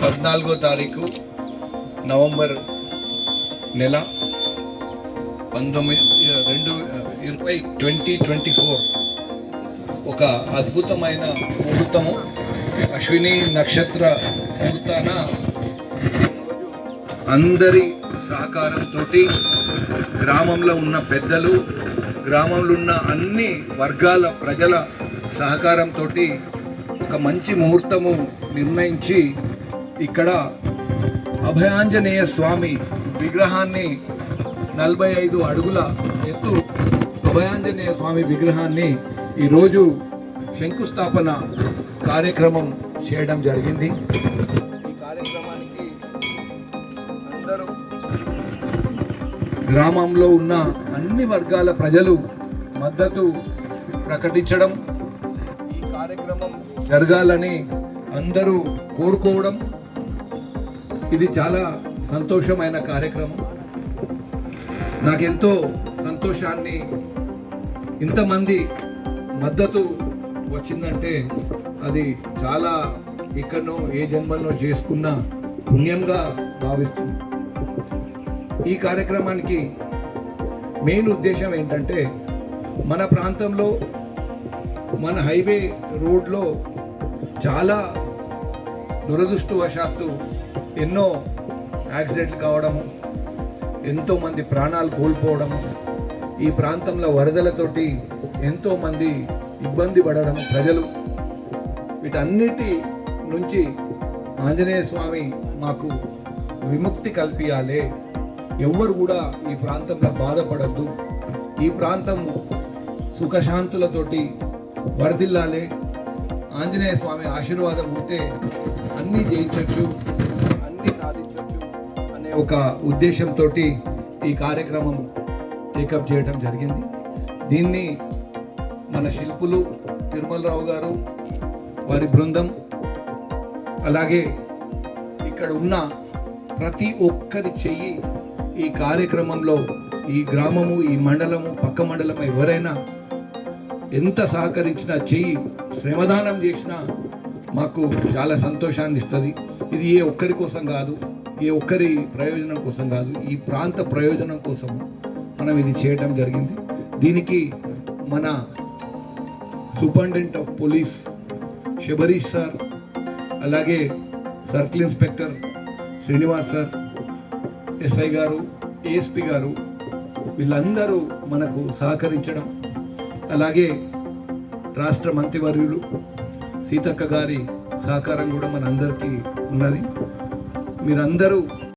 పద్నాలుగో తారీఖు నవంబర్ నెల పంతొమ్మిది రెండు ఇరవై ట్వంటీ ట్వంటీ ఫోర్. ఒక అద్భుతమైన ముహూర్తము. అశ్విని నక్షత్ర ముహూర్తాన అందరి సహకారంతో గ్రామంలో ఉన్న పెద్దలు గ్రామంలో ఉన్న అన్ని వర్గాల ప్రజల సహకారంతో ఒక మంచి ముహూర్తము నిర్ణయించి ఇక్కడ అభయాంజనేయ స్వామి విగ్రహాన్ని నలభై ఐదు అడుగుల ఎత్తు అభయాంజనేయ స్వామి విగ్రహాన్ని ఈరోజు శంకుస్థాపన కార్యక్రమం చేయడం జరిగింది. ఈ కార్యక్రమానికి అందరూ గ్రామంలో ఉన్న అన్ని వర్గాల ప్రజలు మద్దతు ప్రకటించడం ఈ కార్యక్రమం జరగాలని అందరూ కోరుకోవడం ఇది చాలా సంతోషమైన కార్యక్రమం. నాకెంతో సంతోషాన్ని ఇంతమంది మద్దతు వచ్చిందంటే అది చాలా ఎక్కడనో ఏ జన్మల్లో చేసుకున్న పుణ్యంగా భావిస్తుంది. ఈ కార్యక్రమానికి మెయిన్ ఉద్దేశం ఏంటంటే మన ప్రాంతంలో మన హైవే రోడ్లో చాలా దురదృష్టవశాత్తు ఎన్నో యాక్సిడెంట్లు కావడము ఎంతోమంది ప్రాణాలు కోల్పోవడము ఈ ప్రాంతంలో వరదలతోటి ఎంతోమంది ఇబ్బంది పడడం ప్రజలు. వీటన్నిటి నుంచి ఆంజనేయ స్వామి మాకు విముక్తి కల్పించాలి ఎవ్వరు కూడా ఈ ప్రాంతంలో బాధపడద్దు. ఈ ప్రాంతం సుఖశాంతులతోటి వరదిల్లాలి ఆంజనేయ స్వామి ఆశీర్వాదం ఉంటే అన్నీ జయించవచ్చు అన్నీ సాధించవచ్చు అనే ఒక ఉద్దేశంతో ఈ కార్యక్రమం టేకప్ చేయడం జరిగింది. దీన్ని మన శిల్పులు తిరుమలరావు గారు వారి బృందం అలాగే ఇక్కడ ఉన్న ప్రతి ఒక్కరి చెయ్యి ఈ కార్యక్రమంలో ఈ గ్రామము ఈ మండలము పక్క మండలం ఎవరైనా ఎంత సహకరించినా చెయ్యి శ్రమదానం చేసినా మాకు చాలా సంతోషాన్ని ఇస్తుంది. ఇది ఏ ఒక్కరి కోసం కాదు ఏ ఒక్కరి ప్రయోజనం కోసం కాదు ఈ ప్రాంత ప్రయోజనం కోసం మనం ఇది చేయటం జరిగింది. దీనికి మన superintendent of police Sabarish sir అలాగే circle inspector Srinivas sir SI గారు ఏఎస్పి గారు వీళ్ళందరూ మనకు సహకరించడం. అలాగే రాష్ట్ర మంత్రివర్యులు సీతక్క గారి సహకారం కూడా మనందరికీ ఉన్నది. మీరందరూ